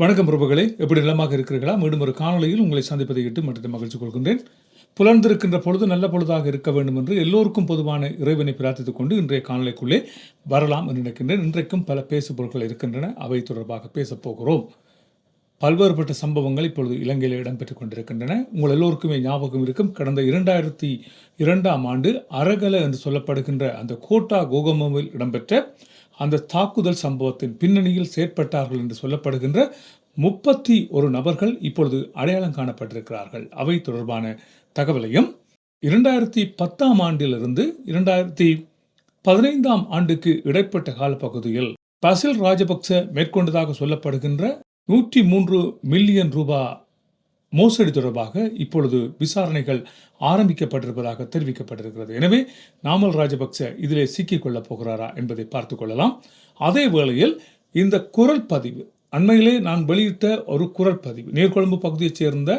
வணக்கம் பிரபுகளே எப்படி நலமாக இருக்கிறீர்களா? மீண்டும் ஒரு காணொலியில் உங்களை சந்திப்பதை இட்டு மற்றும் மகிழ்ச்சி கொள்கின்றேன். புலர்ந்திருக்கின்ற பொழுது நல்ல பொழுதாக இருக்க வேண்டும் என்று எல்லோருக்கும் பொதுவான இறைவனை பிரார்த்தித்துக் கொண்டு இன்றைய காணொலிக்குள்ளே வரலாம் என்று நினைக்கின்றேன். இன்றைக்கும் பல பேசு பொருட்கள் இருக்கின்றன. அவை தொடர்பாக பேசப் போகிறோம். பல்வேறுபட்ட சம்பவங்கள் இப்பொழுது இலங்கையில் இடம்பெற்றுக் கொண்டிருக்கின்றன. உங்கள் எல்லோருக்குமே ஞாபகம் இருக்கும். கடந்த இரண்டாயிரத்தி இரண்டாம் ஆண்டு அரகல என்று சொல்லப்படுகின்ற அந்த கோட்டா கோகமில் இடம்பெற்ற அந்த தாக்குதல் சம்பவத்தின் பின்னணியில் செயற்பட்டார்கள் என்று சொல்லப்படுகின்ற முப்பத்தி ஒரு நபர்கள் இப்பொழுது அடையாளம் காணப்பட்டிருக்கிறார்கள். அவை தொடர்பான தகவலையும் இரண்டாயிரத்தி பத்தாம் ஆண்டிலிருந்து இரண்டாயிரத்தி பதினைந்தாம் ஆண்டுக்கு இடைப்பட்ட காலப்பகுதியில் பசில் ராஜபக்ச மேற்கொண்டதாக சொல்லப்படுகின்ற நூற்றி மூன்று மில்லியன் ரூபாய் மோசடி தொடர்பாக இப்பொழுது விசாரணைகள் ஆரம்பிக்கப்பட்டிருப்பதாக தெரிவிக்கப்பட்டிருக்கிறது. எனவே நாமல் ராஜபக்ச இதிலே சிக்கிக் கொள்ளப் போகிறாரா என்பதை பார்த்து கொள்ளலாம். அதே வேளையில் இந்த குரல் பதிவு அண்மையிலே நான் வெளியிட்ட ஒரு குரல் பதிவு நீர்கொழும்பு பகுதியைச் சேர்ந்த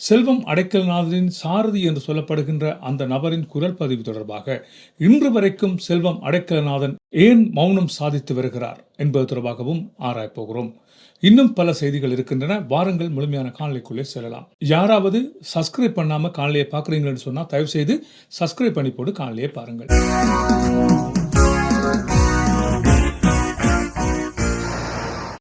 செல்வம் அடைக்கல்நாதரின் சாரதி என்று சொல்லப்படுகின்ற அந்த நபரின் குரல் பதிவு தொடர்பாக இன்று வரைக்கும் செல்வம் அடைக்கலநாதன் ஏன் மௌனம் சாதித்து வருகிறார் என்பது தொடர்பாகவும் ஆராயப்போகிறோம் இன்னும் பல செய்திகள் இருக்கின்றன. வாரங்கள் முழுமையான காணொலிக்குள்ளே செல்லலாம். யாராவது சப்ஸ்கிரைப் பண்ணாம காணொலியை பார்க்குறீங்கன்னு சொன்னா தயவு செய்து சப்ஸ்கிரைப் பண்ணி போட்டு காணொலியை பாருங்கள்.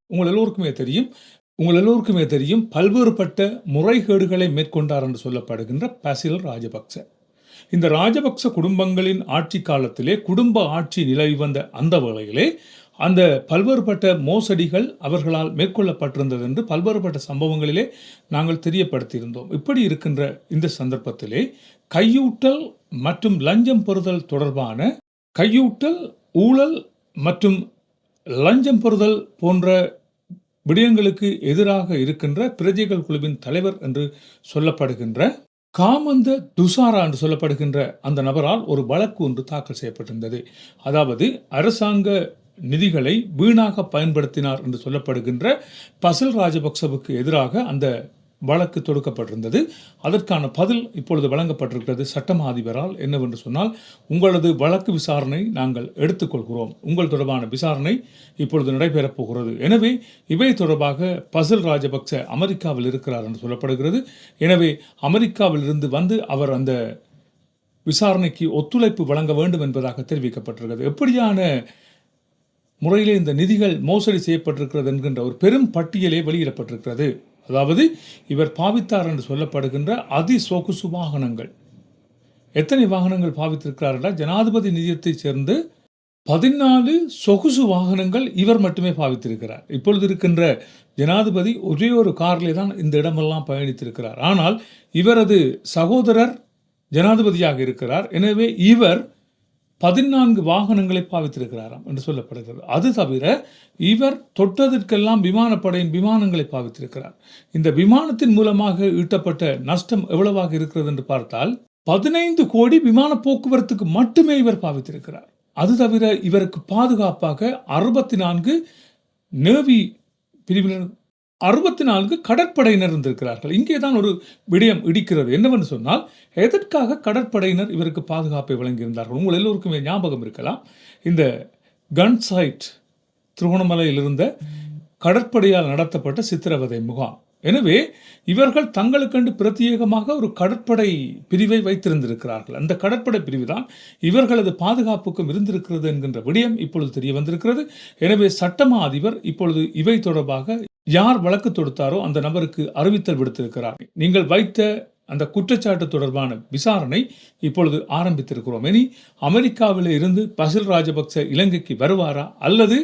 உங்கள் எல்லோருக்குமே தெரியும். உங்கள் எல்லோருக்குமே தெரியும் பல்வேறுபட்ட முறைகேடுகளை மேற்கொண்டார் என்று சொல்லப்படுகின்ற பசில் ராஜபக்ச. இந்த ராஜபக்ச குடும்பங்களின் ஆட்சி காலத்திலே குடும்ப ஆட்சி நிலவி வந்த அந்த வேளையிலே அந்த பல்வேறுபட்ட மோசடிகள் அவர்களால் மேற்கொள்ளப்பட்டிருந்தது என்று பல்வேறுபட்ட சம்பவங்களிலே நாங்கள் தெரியப்படுத்தியிருந்தோம். இப்படி இருக்கின்ற இந்த சந்தர்ப்பத்திலே கையூட்டல் மற்றும் லஞ்சம் பெறுதல் தொடர்பான கையூட்டல் ஊழல் மற்றும் லஞ்சம் பெறுதல் போன்ற விடயங்களுக்கு எதிராக இருக்கின்ற பிரஜைகள் குழுவின் தலைவர் என்று சொல்லப்படுகின்ற காமந்த துசாரா என்று சொல்லப்படுகின்ற அந்த நபரால் ஒரு வழக்கு ஒன்று தாக்கல் செய்யப்பட்டிருந்தது. அதாவது அரசாங்க நிதிகளை வீணாக பயன்படுத்தினார் என்று சொல்லப்படுகின்ற பசில் ராஜபக்சவுக்கு எதிராக அந்த வழக்கு தொடுக்கப்பட்டிருந்தது. அதற்கான பதில் இப்பொழுது வழங்கப்பட்டிருக்கிறது. சட்டமா அதிபரால் என்னவென்று சொன்னால் உங்களது வழக்கு விசாரணை நாங்கள் எடுத்துக்கொள்கிறோம். உங்கள் தொடர்பான விசாரணை இப்பொழுது நடைபெறப் போகிறது. எனவே இவை தொடர்பாக பசில் ராஜபக்ச அமெரிக்காவில் இருக்கிறார் என்று சொல்லப்படுகிறது. எனவே அமெரிக்காவில் இருந்து வந்து அவர் அந்த விசாரணைக்கு ஒத்துழைப்பு வழங்க வேண்டும் என்பதாக தெரிவிக்கப்பட்டிருக்கிறது. எப்படியான முறையிலே இந்த நிதிகள் மோசடி செய்யப்பட்டிருக்கிறது என்கின்ற ஒரு பெரும் பட்டியலே வெளியிடப்பட்டிருக்கிறது. அதாவது இவர் பாவித்தார் என்று சொல்லப்படுகின்ற அதி சொகுசு வாகனங்கள். எத்தனை வாகனங்கள் பாவித்திருக்கிறார் என்றால் ஜனாதிபதி நிதியத்தைச் சேர்ந்து பதினாலு சொகுசு வாகனங்கள் இவர் மட்டுமே பாவித்திருக்கிறார். இப்பொழுது இருக்கின்ற ஜனாதிபதி ஒரே ஒரு கார்லே தான் இந்த இடமெல்லாம் பயணித்திருக்கிறார். ஆனால் இவரது சகோதரர் ஜனாதிபதியாக இருக்கிறார். எனவே இவர் பதினான்கு வாகனங்களை பாவித்திருக்கிறாராம் என்று சொல்லப்படுகிறது. அது தவிர இவர் தொட்டதற்கெல்லாம் விமானப்படையின் விமானங்களை பாவித்திருக்கிறார். இந்த விமானத்தின் மூலமாக ஈட்டப்பட்ட நஷ்டம் எவ்வளவாக இருக்கிறது என்று பார்த்தால் பதினைந்து கோடி விமான போக்குவரத்துக்கு மட்டுமே இவர் பாவித்திருக்கிறார். அது தவிர இவருக்கு பாதுகாப்பாக அறுபத்தி நான்கு நேவி பிரிவினர் அறுபத்தி நான்கு கடற்படையினர் இருந்திருக்கிறார்கள். இங்கே தான் ஒரு விடயம் இடிக்கிறது. என்னவென்று சொன்னால் எதற்காக கடற்படையினர் இவருக்கு பாதுகாப்பை வழங்கியிருந்தார்கள்? உங்கள் எல்லோருக்குமே ஞாபகம் இருக்கலாம். இந்த கன் சைட் திருகோணமலையில் இருந்த கடற்படையால் நடத்தப்பட்ட சித்திரவதை முகாம். எனவே இவர்கள் தங்களுக்கென்று பிரத்யேகமாக ஒரு கடற்படை பிரிவை வைத்திருந்திருக்கிறார்கள். அந்த கடற்படை பிரிவு தான் இவர்களது பாதுகாப்புக்கும் இருந்திருக்கிறது என்கின்ற விடயம் இப்பொழுது தெரிய வந்திருக்கிறது. எனவே சட்டமா அதிபர் இப்பொழுது இவை தொடர்பாக யார் வழக்கு தொடுத்தாரோ அந்த நபருக்கு அறிவித்தல் விடுத்திருக்கிறார். நீங்கள் வைத்த அந்த குற்றச்சாட்டு தொடர்பான விசாரணை இப்பொழுது ஆரம்பித்திருக்கிறோம். இனி அமெரிக்காவில் இருந்து பசில் ராஜபக்ச இலங்கைக்கு வருவாரா? அல்லது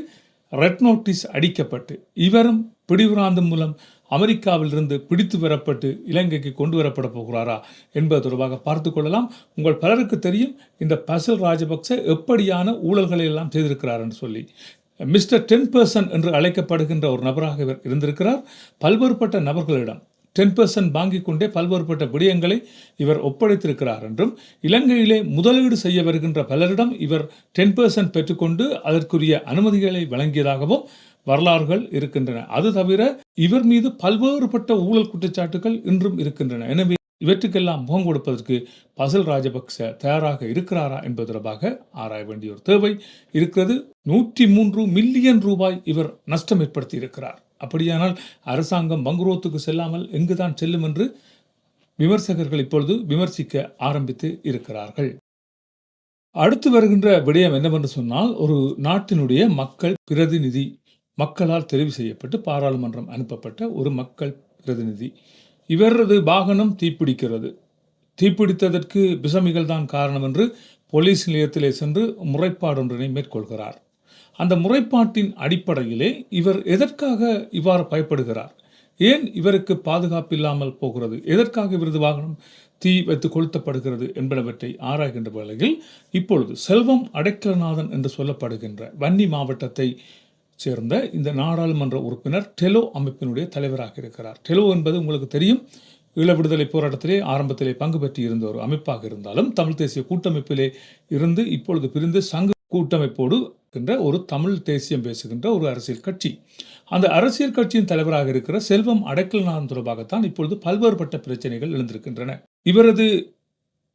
ரெட் நோட்டீஸ் அடிக்கப்பட்டு இவரும் பிடிவிராந்தம் மூலம் அமெரிக்காவிலிருந்து பிடித்து வரப்பட்டு இலங்கைக்கு கொண்டு வரப்பட போகிறாரா என்பது தொடர்பாக பார்த்து கொள்ளலாம். உங்கள் பலருக்கு தெரியும் இந்த பசில் ராஜபக்ச எப்படியான ஊழல்களை எல்லாம் செய்திருக்கிறார் என்று சொல்லி. மிஸ்டர் டென் பர்சன்ட் என்று அழைக்கப்படுகின்ற ஒரு நபராக இவர் இருந்திருக்கிறார். பல்வேறுபட்ட நபர்களிடம் டென் பர்சன்ட் வாங்கிக் கொண்டே பல்வேறுபட்ட விடயங்களை இவர் ஒப்படைத்திருக்கிறார் என்றும் இலங்கையிலே முதலீடு செய்ய வருகின்ற பலரிடம் இவர் டென் பர்சன்ட் பெற்றுக்கொண்டு அதற்குரிய அனுமதிகளை வழங்கியதாகவும் வரலாறுகள் இருக்கின்றன. அது தவிர இவர் மீது பல்வேறுபட்ட ஊழல் குற்றச்சாட்டுகள் இன்றும் இருக்கின்றன. எனவே இவற்றுக்கெல்லாம் முகம் கொடுப்பதற்கு பசல் ராஜபக்ச தயாராக இருக்கிறாரா என்பது தொடர்பாக ஆராய வேண்டிய ஒரு தேவை இருக்கிறது. நூற்றி மூன்று மில்லியன் ரூபாய் இவர் நஷ்டம் ஏற்படுத்தி இருக்கிறார் அப்படியானால் அரசாங்கம் பங்குரோத்துக்கு செல்லாமல் எங்குதான் செல்லும் என்று விமர்சகர்கள் இப்பொழுது விமர்சிக்க ஆரம்பித்து இருக்கிறார்கள். அடுத்து வருகின்ற விடயம் என்னவென்று சொன்னால் ஒரு நாட்டினுடைய மக்கள் பிரதிநிதி மக்களால் தெரிவு செய்யப்பட்டு பாராளுமன்றம் அனுப்பப்பட்ட ஒரு மக்கள் பிரதிநிதி இவரது வாகனம் தீப்பிடிக்கிறது. தீப்பிடித்ததற்கு பிசமிகள் தான் காரணம் என்று போலீஸ் நிலையத்திலே சென்று முறைப்பாடு ஒன்றினை மேற்கொள்கிறார். அந்த முறைப்பாட்டின் அடிப்படையிலே இவர் எதற்காக இவ்வாறு பயப்படுகிறார்? ஏன் இவருக்கு பாதுகாப்பு இல்லாமல் போகிறது? எதற்காக இவரது வாகனம் தீ வைத்து கொளுத்தப்படுகிறது என்பனவற்றை ஆராய்கின்ற வேளையில் இப்பொழுது செல்வம் அடைக்கலநாதன் என்று சொல்லப்படுகின்ற வன்னி மாவட்டத்தை சேர்ந்த இந்த நாடாளுமன்ற உறுப்பினர் டெலோ அமைப்பினுடைய தலைவராக இருக்கிறார். டெலோ என்பது உங்களுக்கு தெரியும். ஈழ விடுதலை போராட்டத்திலே ஆரம்பத்திலே பங்கு பெற்று இருந்த ஒரு அமைப்பாக இருந்தாலும் தமிழ் தேசிய கூட்டமைப்பிலே இருந்து இப்பொழுது பிரிந்து சங்க கூட்டமைப்போடு என்ற ஒரு தமிழ் தேசியம் பேசுகின்ற ஒரு அரசியல் கட்சி. அந்த அரசியல் கட்சியின் தலைவராக இருக்கிற செல்வம் அடைக்கல்நாதன் தொடர்பாகத்தான் இப்பொழுது பல்வேறுபட்ட பிரச்சனைகள் எழுந்திருக்கின்றன. இவரது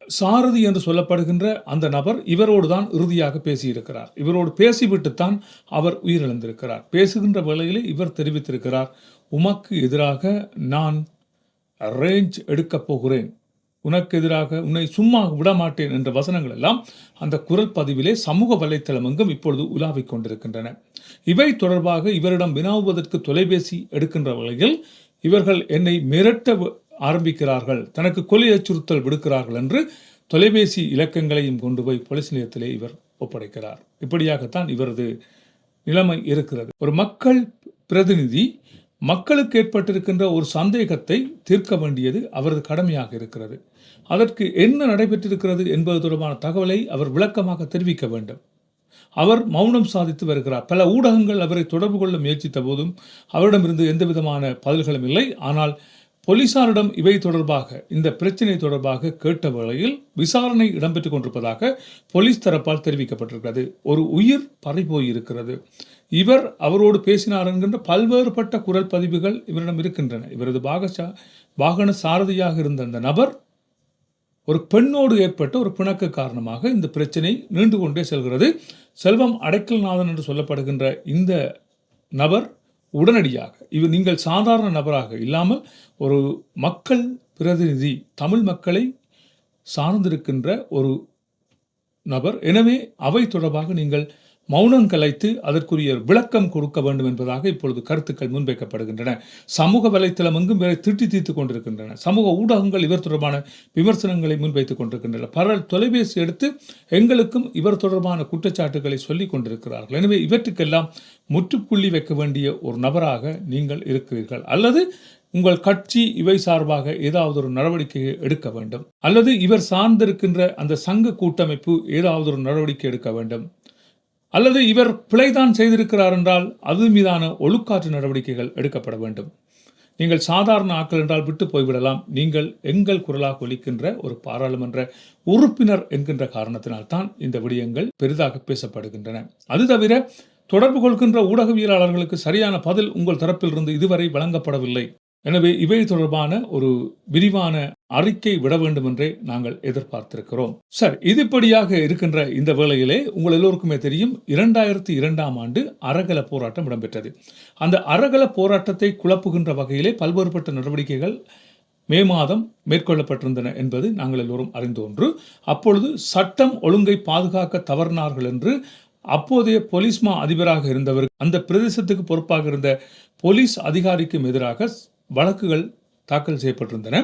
சாரதி என்று சொல்லப்படுகின்ற அந்த நபர் இவரோடு தான் இறுதியாக பேசியிருக்கிறார். இவரோடு பேசிவிட்டுத்தான் அவர் உயிரிழந்திருக்கிறார். பேசுகின்ற வேளையிலே இவர் தெரிவித்திருக்கிறார் உமக்கு எதிராக நான் ரேஞ்ச் எடுக்கப் போகிறேன். உனக்கு எதிராக உன்னை சும்மா விடமாட்டேன் என்ற வசனங்கள் எல்லாம் அந்த குரல் பதிவிலே சமூக வலைத்தளம் எங்கும் இப்பொழுது உலாவிக் கொண்டிருக்கின்றன. இவை தொடர்பாக இவரிடம் வினாவுவதற்கு தொலைபேசி எடுக்கின்ற வகையில் இவர்கள் என்னை மிரட்ட ஆரம்பிக்கிறார்கள். தனக்கு கொலை அச்சுறுத்தல் விடுக்கிறார்கள் என்று தொலைபேசி இலக்கங்களையும் கொண்டு போய் போலீஸ் நிலையத்திலே இவர் ஒப்படைக்கிறார். இப்படியாகத்தான் இவரது நிலைமை இருக்கிறது. ஒரு மக்கள் பிரதிநிதி மக்களுக்கு ஏற்பட்டிருக்கின்ற ஒரு சந்தேகத்தை தீர்க்க வேண்டியது அவரது கடமையாக இருக்கிறது. அதற்கு என்ன நடைபெற்றிருக்கிறது என்பது தொடர்பான தகவலை அவர் விளக்கமாக தெரிவிக்க வேண்டும். அவர் மௌனம் சாதித்து வருகிறார். பல ஊடகங்கள் அவரை தொடர்பு கொள்ள முயற்சித்த போதும் அவரிடமிருந்து எந்த விதமான பதில்களும் இல்லை. ஆனால் போலீசாரிடம் இவை தொடர்பாக இந்த பிரச்சினை தொடர்பாக கேட்ட வேளையில் விசாரணை இடம்பெற்றுக் கொண்டிருப்பதாக போலீஸ் தரப்பால் தெரிவிக்கப்பட்டிருக்கிறது. ஒரு உயிர் பறிபோய் இருக்கிறது இவர் அவரோடு பேசினார் என்கின்ற பல்வேறுபட்ட குரல் பதிவுகள் இவரிடம் இருக்கின்றன. இவரது பாகசா வாகன சாரதியாக இருந்த அந்த நபர் ஒரு பெண்ணோடு ஏற்பட்ட ஒரு பிணக்கு காரணமாக இந்த பிரச்சனை நீண்டு கொண்டே செல்கிறது. செல்வம் அடைக்கல்நாதன் என்று சொல்லப்படுகின்ற இந்த நபர் உடனடியாக இவர் நீங்கள் சாதாரண நபராக இல்லாமல் ஒரு மக்கள் பிரதிநிதி தமிழ் மக்களை சார்ந்திருக்கின்ற ஒரு நபர். எனவே அவை தொடர்பாக நீங்கள் மௌனம் கலைத்து அதற்குரிய விளக்கம் கொடுக்க வேண்டும் என்பதாக இப்பொழுது கருத்துக்கள் முன்வைக்கப்படுகின்றன. சமூக வலைத்தளம் எங்கும் இவரை திட்டி தீர்த்து கொண்டிருக்கின்றன. சமூக ஊடகங்கள் இவர் தொடர்பான விமர்சனங்களை முன்வைத்துக் கொண்டிருக்கின்றன. பலர் தொலைபேசி எடுத்து எங்களுக்கும் இவர் தொடர்பான குற்றச்சாட்டுகளை சொல்லிக் கொண்டிருக்கிறார்கள். எனவே இவற்றுக்கெல்லாம் முற்றுப்புள்ளி வைக்க வேண்டிய ஒரு நபராக நீங்கள் இருக்கிறீர்கள். அல்லது உங்கள் கட்சி இவை சார்பாக ஏதாவது ஒரு நடவடிக்கையை எடுக்க வேண்டும். அல்லது இவர் சார்ந்திருக்கின்ற அந்த சங்க கூட்டமைப்பு ஏதாவது ஒரு நடவடிக்கை எடுக்க வேண்டும். அல்லது இவர் பிழைதான் செய்திருக்கிறார் என்றால் அது மீதான ஒழுக்காற்று நடவடிக்கைகள் எடுக்கப்பட வேண்டும். நீங்கள் சாதாரண ஆட்கள் என்றால் விட்டு போய்விடலாம். நீங்கள் எங்கள் குரலாக ஒலிக்கின்ற ஒரு பாராளுமன்ற உறுப்பினர் என்கின்ற காரணத்தினால் தான் இந்த விடயங்கள் பெரிதாக பேசப்படுகின்றன. அது தவிர தொடர்பு கொள்கின்ற ஊடகவியலாளர்களுக்கு சரியான பதில் உங்கள் தரப்பிலிருந்து இதுவரை வழங்கப்படவில்லை. எனவே இவை தொடர்பான ஒரு விரிவான அறிக்கை விட வேண்டும் என்றே நாங்கள் எதிர்பார்த்திருக்கிறோம். சரி இதுபடியாக இருக்கின்ற இந்த வேளையிலே உங்கள் எல்லோருக்குமே தெரியும் இரண்டாயிரத்தி இரண்டாம் ஆண்டு அறகல போராட்டம் இடம்பெற்றது. அந்த அறகல போராட்டத்தை குழப்புகின்ற வகையிலே பல்வேறுபட்ட நடவடிக்கைகள் மே மாதம் மேற்கொள்ளப்பட்டிருந்தன என்பது நாங்கள் எல்லோரும் அறிந்த ஒன்று. அப்பொழுது சட்டம் ஒழுங்கை பாதுகாக்க தவறினார்கள் என்று அப்போதைய போலீஸ்மா அதிபராக இருந்தவர் அந்த பிரதேசத்துக்கு பொறுப்பாக இருந்த போலீஸ் அதிகாரிக்கும் எதிராக வழக்குகள் தாக்கல் செய்யப்பட்டிருந்தன.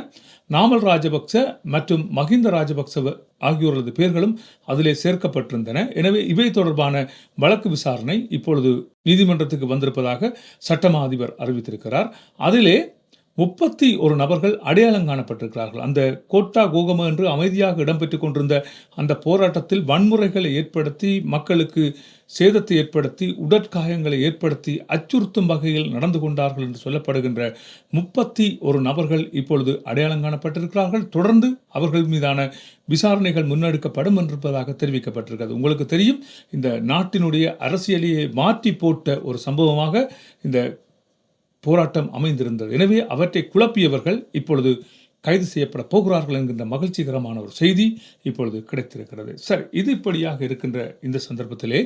நாமல் ராஜபக்ச மற்றும் மஹிந்த ராஜபக்ச ஆகியோரது பெயர்களும் அதிலே சேர்க்கப்பட்டிருந்தன. எனவே இவை தொடர்பான வழக்கு விசாரணை இப்பொழுது நீதிமன்றத்துக்கு வந்திருப்பதாக சட்டமா அதிபர் அறிவித்திருக்கிறார். அதிலே முப்பத்தி ஒரு நபர்கள் அடையாளம் காணப்பட்டிருக்கிறார்கள். அந்த கோட்டா கோகம என்று அமைதியாக இடம்பெற்று கொண்டிருந்த அந்த போராட்டத்தில் வன்முறைகளை ஏற்படுத்தி மக்களுக்கு சேதத்தை ஏற்படுத்தி உடற்காயங்களை ஏற்படுத்தி அச்சுறுத்தும் வகையில் நடந்து கொண்டார்கள் என்று சொல்லப்படுகின்ற முப்பத்தி ஒரு நபர்கள் இப்பொழுது அடையாளம் காணப்பட்டிருக்கிறார்கள். தொடர்ந்து அவர்கள் மீதான விசாரணைகள் முன்னெடுக்கப்படும் என்றிருப்பதாக தெரிவிக்கப்பட்டிருக்கிறது. உங்களுக்கு தெரியும் இந்த நாட்டினுடைய அரசியலையே மாற்றி போட்ட ஒரு சம்பவமாக இந்த போராட்டம் அமைந்திருந்தது. எனவே அவற்றை குழப்பியவர்கள் இப்பொழுது கைது செய்யப்பட போகிறார்கள் என்கின்ற மகிழ்ச்சிகரமான ஒரு செய்தி இப்பொழுது கிடைத்திருக்கிறது. சரி இது இப்படியாக இருக்கின்ற இந்த சந்தர்ப்பத்திலே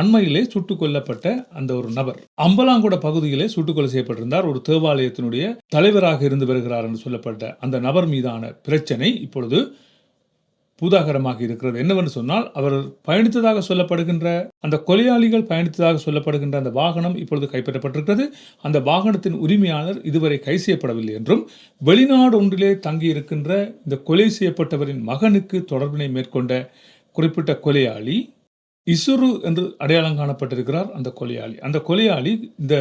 அண்மையிலே சுட்டுக் கொல்லப்பட்ட அந்த ஒரு நபர் அம்பலாங்குட பகுதியிலே சுட்டுக்கொலை செய்யப்பட்டிருந்தார். ஒரு தேவாலயத்தினுடைய தலைவராக இருந்து வருகிறார் என்று சொல்லப்பட்ட அந்த நபர் மீதான பிரச்சனை இப்பொழுது பூதாகரமாக இருக்கிறது. என்னவென்று சொன்னால் அவர் பயணித்ததாக சொல்லப்படுகின்ற அந்த கொலையாளிகள் பயணித்ததாக சொல்லப்படுகின்ற அந்த வாகனம் இப்பொழுது கைப்பற்றப்பட்டிருக்கிறது. அந்த வாகனத்தின் உரிமையாளர் இதுவரை கை செய்யப்படவில்லை என்றும் வெளிநாடு ஒன்றிலே தங்கியிருக்கின்ற இந்த கொலை செய்யப்பட்டவரின் மகனுக்கு தொடர்பினை மேற்கொண்ட குறிப்பிட்ட கொலையாளி இசுரு என்று அடையாளம் காணப்பட்டிருக்கிறார் அந்த கொலையாளி. அந்த கொலையாளி இந்த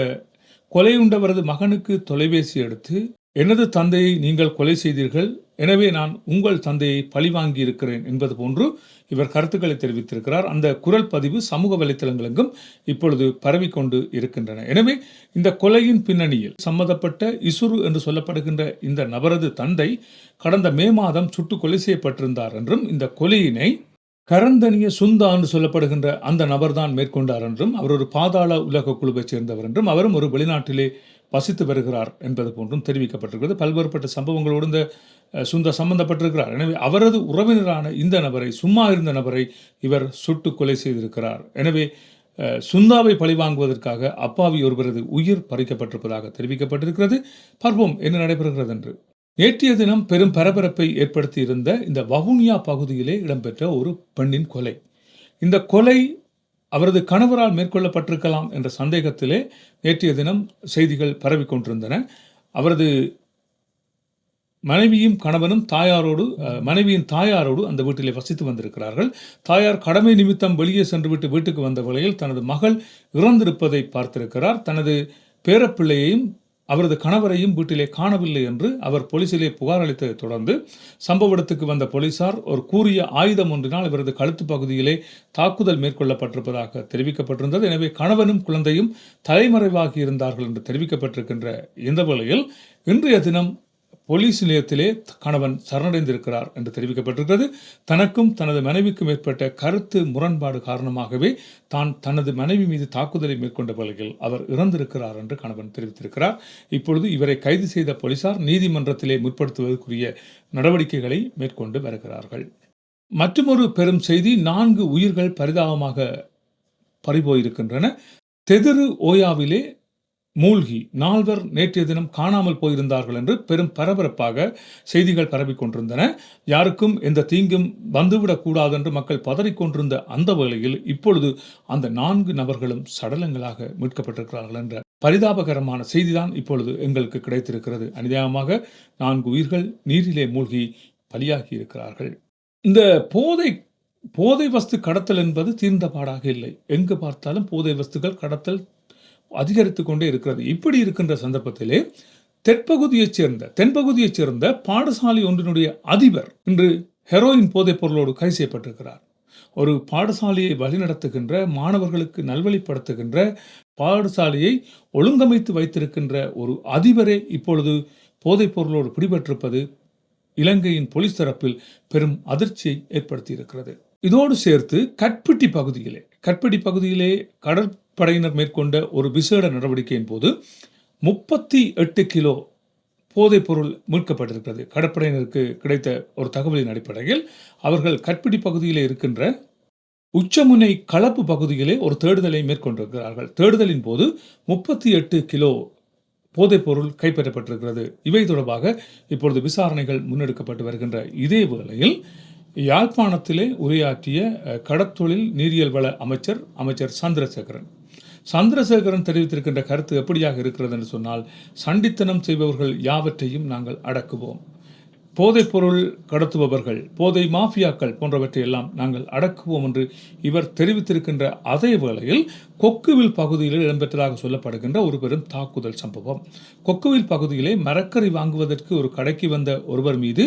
கொலையுண்டவரது மகனுக்கு தொலைபேசி எடுத்து எனது தந்தையை நீங்கள் கொலை செய்தீர்கள். எனவே நான் உங்கள் தந்தையை பழிவாங்கி இருக்கிறேன் என்பது போன்று இவர் கருத்துக்களை தெரிவித்திருக்கிறார். அந்த குரல் பதிவு சமூக வலைத்தளங்களெங்கும் இப்பொழுது பரவிக்கொண்டு இருக்கின்றன. எனவே இந்த கொலையின் பின்னணியில் சம்மந்தப்பட்ட இசுரு என்று சொல்லப்படுகின்ற இந்த நபரது தந்தை கடந்த மே மாதம் சுட்டு கொலை செய்யப்பட்டிருந்தார் என்றும் இந்த கொலையினை கரந்தனிய சுந்தா என்று சொல்லப்படுகின்ற அந்த நபர்தான் மேற்கொண்டார் என்றும் அவர் ஒரு பாதாள உலக குழுவைச் சேர்ந்தவர் என்றும் அவரும் ஒரு வெளிநாட்டிலே வசித்து வருகிறார் என்பது போன்றும் தெரிவிக்கப்பட்டிருக்கிறது. பல்வேறுபட்ட சம்பவங்களோடு இந்த சுந்தா சம்பந்தப்பட்டிருக்கிறார். எனவே அவரது உறவினரான இந்த நபரை சும்மா இருந்த நபரை இவர் சுட்டு கொலை செய்திருக்கிறார். எனவே சுந்தாவை பழிவாங்குவதற்காக அப்பாவி ஒருவரது உயிர் பறிக்கப்பட்டிருப்பதாக தெரிவிக்கப்பட்டிருக்கிறது. பார்ப்போம் என்ன நடைபெறுகிறது என்று நேற்றைய தினம் பெரும் பரபரப்பை ஏற்படுத்தியிருந்த இந்த வவுனியா பகுதியிலே இடம்பெற்ற ஒரு பெண்ணின் கொலை. இந்த கொலை அவரது கணவரால் மேற்கொள்ளப்பட்டிருக்கலாம் என்ற சந்தேகத்திலே நேற்றைய தினம் செய்திகள் பரவிக் கொண்டிருந்தன. அவரது மனைவியும் கணவனும் தாயாரோடு மனைவியின் தாயாரோடு அந்த வீட்டிலே வசித்து வந்திருக்கிறார்கள். தாயார் கடமை நிமித்தம் வெளியே சென்றுவிட்டு வீட்டுக்கு வந்த வேளையில் தனது மகள் இறந்திருப்பதை பார்த்திருக்கிறார். தனது பேரப்பிள்ளையையும் அவரது கணவரையும் வீட்டிலே காணவில்லை என்று அவர் போலீசிலே புகார் அளித்ததை தொடர்ந்து சம்பவ இடத்துக்கு வந்த போலீசார் ஒரு கூறிய ஆயுதம் ஒன்றினால் இவரது கழுத்து பகுதியிலே தாக்குதல் மேற்கொள்ளப்பட்டிருப்பதாக தெரிவிக்கப்பட்டிருந்தது. எனவே கணவனும் குழந்தையும் தலைமறைவாகி இருந்தார்கள் என்று தெரிவிக்கப்பட்டிருக்கின்ற இந்த வேளையில் இன்றைய தினம் போலீஸ் நிலையத்திலே கணவன் சரணடைந்திருக்கிறார் என்று தெரிவிக்கப்பட்டிருக்கிறது. தனக்கும் தனது மனைவிக்கும் ஏற்பட்ட கருத்து முரண்பாடு காரணமாகவே தான் தனது மனைவி மீது தாக்குதலை மேற்கொண்ட வகையில் அவர் இறந்திருக்கிறார் என்று கணவன் தெரிவித்திருக்கிறார். இப்பொழுது இவரை கைது செய்த போலீசார் நீதிமன்றத்திலே முற்படுத்துவதற்குரிய நடவடிக்கைகளை மேற்கொண்டு வருகிறார்கள். மற்றொரு பெரும் செய்தி நான்கு உயிர்கள் பரிதாபமாக பறிபோயிருக்கின்றன. தெதிரு ஓயாவிலே மூழ்கி நால்வர் நேற்றைய தினம் காணாமல் போயிருந்தார்கள் என்று பெரும் பரபரப்பாக செய்திகள் பரவிக் கொண்டிருந்தன. யாருக்கும் எந்த தீங்கும் வந்துவிடக்கூடாது என்று மக்கள் பதறிக்கொண்டிருந்த அந்த வேளையில் இப்பொழுது அந்த நான்கு நபர்களும் சடலங்களாக மீட்கப்பட்டிருக்கிறார்கள் என்ற பரிதாபகரமான செய்திதான் இப்பொழுது எங்களுக்கு கிடைத்திருக்கிறது. அநியாயமாக நான்கு உயிர்கள் நீரிலே மூழ்கி பலியாகி இருக்கிறார்கள் இந்த போதை போதை வஸ்து கடத்தல் என்பது தீர்ந்த பாடாக இல்லை. எங்கு பார்த்தாலும் போதை வஸ்துகள் கடத்தல் அதிகரித்து கொண்டே இருக்கிறது. இப்படி இருக்கின்ற சந்தர்ப்பத்திலே தெற்பகுதியைச் சேர்ந்த தென்பகுதியைச் சேர்ந்த பாடசாலை ஒன்றினுடைய அதிபர் இன்று ஹெரோயின் போதைப் பொருளோடு கைது செய்யப்பட்டிருக்கிறார். ஒரு பாடசாலையை வழிநடத்துகின்ற மாணவர்களுக்கு நல்வழிப்படுத்துகின்ற பாடசாலையை ஒழுங்கமைத்து வைத்திருக்கின்ற ஒரு அதிபரே இப்பொழுது போதைப் பொருளோடு பிடிபட்டிருப்பது இலங்கையின் போலீஸ் தரப்பில் பெரும் அதிர்ச்சியை ஏற்படுத்தியிருக்கிறது. இதோடு சேர்த்து கட்பிட்டி பகுதியிலே கட்பிட்டி பகுதியிலே கடற்படையினர் மேற்கொண்ட ஒரு விசேட நடவடிக்கையின் போது முப்பத்தி எட்டு கிலோ போதைப் பொருள் மீட்கப்பட்டிருக்கிறது. கடற்படையினருக்கு கிடைத்த ஒரு தகவலின் அடிப்படையில் அவர்கள் கட்பிடி பகுதியிலே இருக்கின்ற உச்சமுனை கலப்பு பகுதியிலே ஒரு தேடுதலை மேற்கொண்டிருக்கிறார்கள். தேடுதலின் போது முப்பத்தி எட்டு கிலோ போதைப் பொருள் கைப்பற்றப்பட்டிருக்கிறது. இவை தொடர்பாக இப்பொழுது விசாரணைகள் முன்னெடுக்கப்பட்டு வருகின்ற இதே வேளையில் யாழ்ப்பாணத்திலே உரையாற்றிய கடத்தொழில் நீரியல் வள அமைச்சர் அமைச்சர் சந்திரசேகரன். சந்திரசேகரன் தெரிவித்திருக்கின்ற கருத்து எப்படியாக இருக்கிறது என்று சொன்னால் சண்டித்தனம் செய்பவர்கள் யாவற்றையும் நாங்கள் அடக்குவோம். போதைப்பொருள் கடத்துபவர்கள் போதை மாஃபியாக்கள் போன்றவற்றை எல்லாம் நாங்கள் அடக்குவோம் என்று இவர் தெரிவித்திருக்கின்ற அதே வேளையில் கொக்குவில் பகுதியில் இடம்பெற்றதாக சொல்லப்படுகின்ற ஒரு பெரும் தாக்குதல் சம்பவம். கொக்குவில் பகுதியிலே மரக்கறி வாங்குவதற்கு ஒரு கடைக்கு வந்த ஒருவர் மீது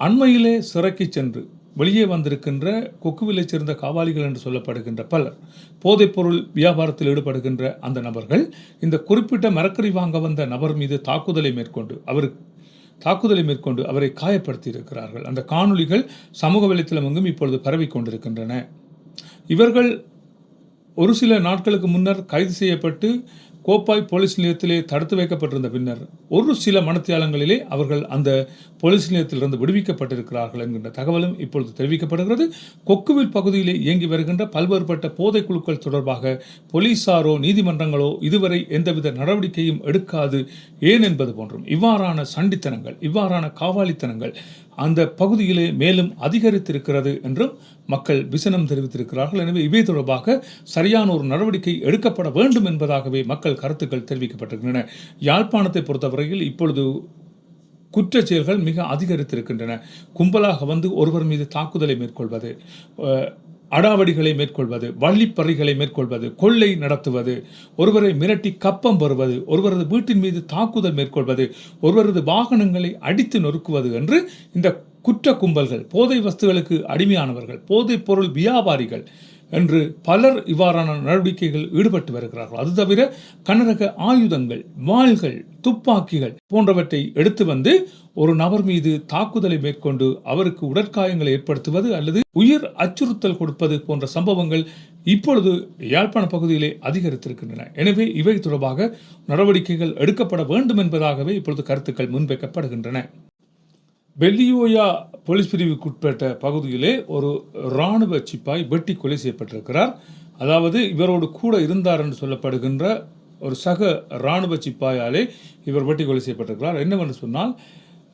அண்மையிலே சிறைக்கு சென்று வெளியே வந்திருக்கின்ற கொக்குவிலைச் சேர்ந்த காவாலிகள் என்று சொல்லப்படுகின்ற பலர் போதைப்பொருள் வியாபாரத்தில் ஈடுபடுகின்ற அந்த நபர்கள் இந்த குறிப்பிட்ட மரக்கறி வாங்க வந்த நபர் மீது தாக்குதலை மேற்கொண்டு அவர் தாக்குதலை மேற்கொண்டு அவரை காயப்படுத்தி இருக்கிறார்கள் அந்த காணொளிகள் சமூக வலைத்தளம் எங்கும் இப்பொழுது பரவிக் கொண்டிருக்கின்றன. இவர்கள் ஒரு சில நாட்களுக்கு முன்னர் கைது செய்யப்பட்டு கோப்பாய் போலீஸ் நிலையத்திலே தடுத்து வைக்கப்பட்டிருந்த பின்னர் ஒரு சில மனத்தியாலங்களிலே அவர்கள் அந்த போலீஸ் நிலையத்திலிருந்து விடுவிக்கப்பட்டிருக்கிறார்கள் என்கின்ற தகவலும் இப்பொழுது தெரிவிக்கப்படுகிறது. கொக்குவில் பகுதியிலே இயங்கி வருகின்ற பல்வேறுபட்ட போதைக் குழுக்கள் தொடர்பாக போலீசாரோ நீதிமன்றங்களோ இதுவரை எந்தவித நடவடிக்கையும் எடுக்காது ஏன் என்பது போன்றும். இவ்வாறான சண்டித்தனங்கள் இவ்வாறான காவாலித்தனங்கள் அந்த பகுதியிலே மேலும் அதிகரித்திருக்கிறது என்றும் மக்கள் விசனம் தெரிவித்திருக்கிறார்கள். எனவே இவை தொடர்பாக சரியான ஒரு நடவடிக்கை எடுக்கப்பட வேண்டும் என்பதாகவே மக்கள் கருத்துக்கள் தெரிவிக்கப்பட்டிருக்கின்றன. யாழ்ப்பாணத்தை பொறுத்தவரையில் இப்பொழுது குற்ற செயல்கள் மிக அதிகரித்திருக்கின்றன. கும்பலாக வந்து ஒருவர் மீது தாக்குதலை மேற்கொள்வது அடாவடிகளை மேற்கொள்வது வள்ளிப்பறிகளை மேற்கொள்வது கொள்ளை நடத்துவது ஒருவரை மிரட்டி கப்பம் பெறுவது ஒருவரது வீட்டின் மீது தாக்குதல் மேற்கொள்வது ஒருவரது வாகனங்களை அடித்து நொறுக்குவது என்று இந்த குற்ற கும்பல்கள் போதை வஸ்துகளுக்கு அடிமையானவர்கள் போதைப் பொருள் வியாபாரிகள் என்று பலர் இவ்வாறான நடவடிக்கைகள் ஈடுபட்டு வருகிறார்கள். அது தவிர கனரக ஆயுதங்கள் வாள்கள் துப்பாக்கிகள் போன்றவற்றை எடுத்து வந்து ஒரு நபர் மீது தாக்குதலை மேற்கொண்டு அவருக்கு உடற்காயங்களை ஏற்படுத்துவது அல்லது உயிர் அச்சுறுத்தல் கொடுப்பது போன்ற சம்பவங்கள் இப்பொழுது யாழ்ப்பாண பகுதியிலே அதிகரித்திருக்கின்றன. எனவே இவை தொடர்பாக நடவடிக்கைகள் எடுக்கப்பட வேண்டும் என்பதாகவே இப்பொழுது கருத்துக்கள் முன்வைக்கப்படுகின்றன. பெல்லியோயா போலீஸ் பிரிவுக்குட்பட்ட பகுதியிலே ஒரு இராணுவ சிப்பாய் வெட்டி கொலை செய்யப்பட்டிருக்கிறார். அதாவது இவரோடு கூட இருந்தார் என்று சொல்லப்படுகின்ற ஒரு சக இராணுவ சிப்பாயாலே இவர் வெட்டி கொலை செய்யப்பட்டிருக்கிறார். என்னவென்று சொன்னால்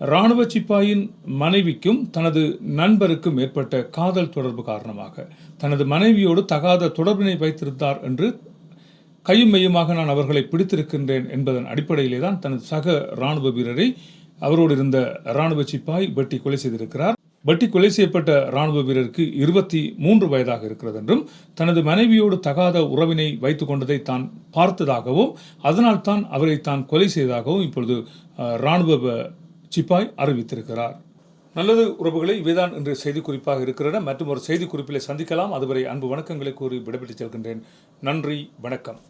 இராணுவ சிப்பாயின் மனைவிக்கும் தனது நண்பருக்கும் ஏற்பட்ட காதல் தொடர்பு காரணமாக தனது மனைவியோடு தகாத தொடர்பினை வைத்திருந்தார் என்று கையும் மையுமாக நான் அவர்களை பிடித்திருக்கின்றேன் என்பதன் அடிப்படையிலே தான் தனது சக இராணுவ வீரரை அவரோடு இருந்த இராணுவ சிப்பாய் வெட்டி கொலை செய்திருக்கிறார். வெட்டி கொலை செய்யப்பட்ட இராணுவ வீரருக்கு இருபத்தி மூன்று வயதாக இருக்கிறது என்றும் தனது மனைவியோடு தகாத உறவினை வைத்துக் கொண்டதை தான் பார்த்ததாகவும் அதனால் தான் அவரை தான் கொலை செய்ததாகவும் இப்பொழுது ராணுவ இராணுவ சிப்பாய் அறிவித்திருக்கிறார். நல்லது உறவுகளை இவைதான் இன்று செய்தி குறிப்பாக இருக்கிறன மற்றும் ஒரு செய்தி குறிப்பிலே சந்திக்கலாம். அதுவரை அன்பு வணக்கங்களை கூறி விடைபெற்றுச் செல்கின்றேன். நன்றி வணக்கம்.